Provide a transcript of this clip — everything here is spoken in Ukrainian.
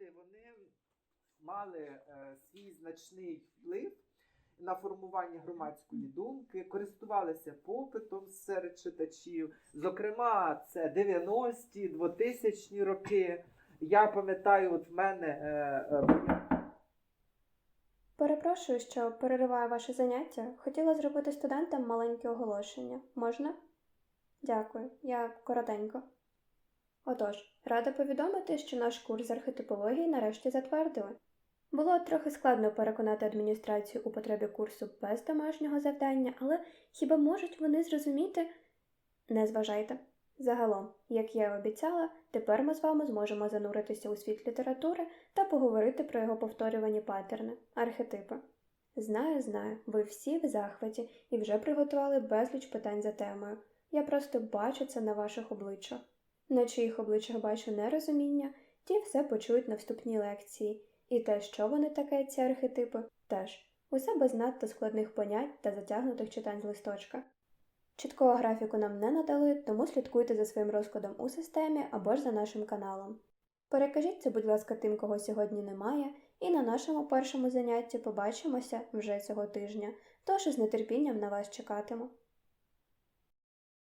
бачите, вони мали е, свій значний вплив на формування громадської думки, користувалися попитом серед читачів. Зокрема, це 90-ті, 2000-ні роки. Я пам'ятаю, от в мене е, е, Перепрошую, що перериваю ваше заняття. Хотіла зробити студентам маленьке оголошення. Можна? Дякую, я коротенько. Отож, рада повідомити, що наш курс архетипології нарешті затвердили. Було трохи складно переконати адміністрацію у потребі курсу без домашнього завдання, але хіба можуть вони зрозуміти? Не зважайте. Загалом, як я й обіцяла, тепер ми з вами зможемо зануритися у світ літератури та поговорити про його повторювані паттерни, архетипи. Знаю, знаю, ви всі в захваті і вже приготували безліч питань за темою. Я просто бачу це на ваших обличчях. На чиїх обличчях бачу нерозуміння, ті все почують на вступній лекції, і те, що вони таке, ці архетипи, теж усе без надто складних понять та затягнутих читань з листочка. Чіткого графіку нам не надали, тому слідкуйте за своїм розкладом у системі або ж за нашим каналом. Перекажіть це, будь ласка, тим, кого сьогодні немає, і на нашому першому занятті побачимося вже цього тижня, тож із нетерпінням на вас чекатиму.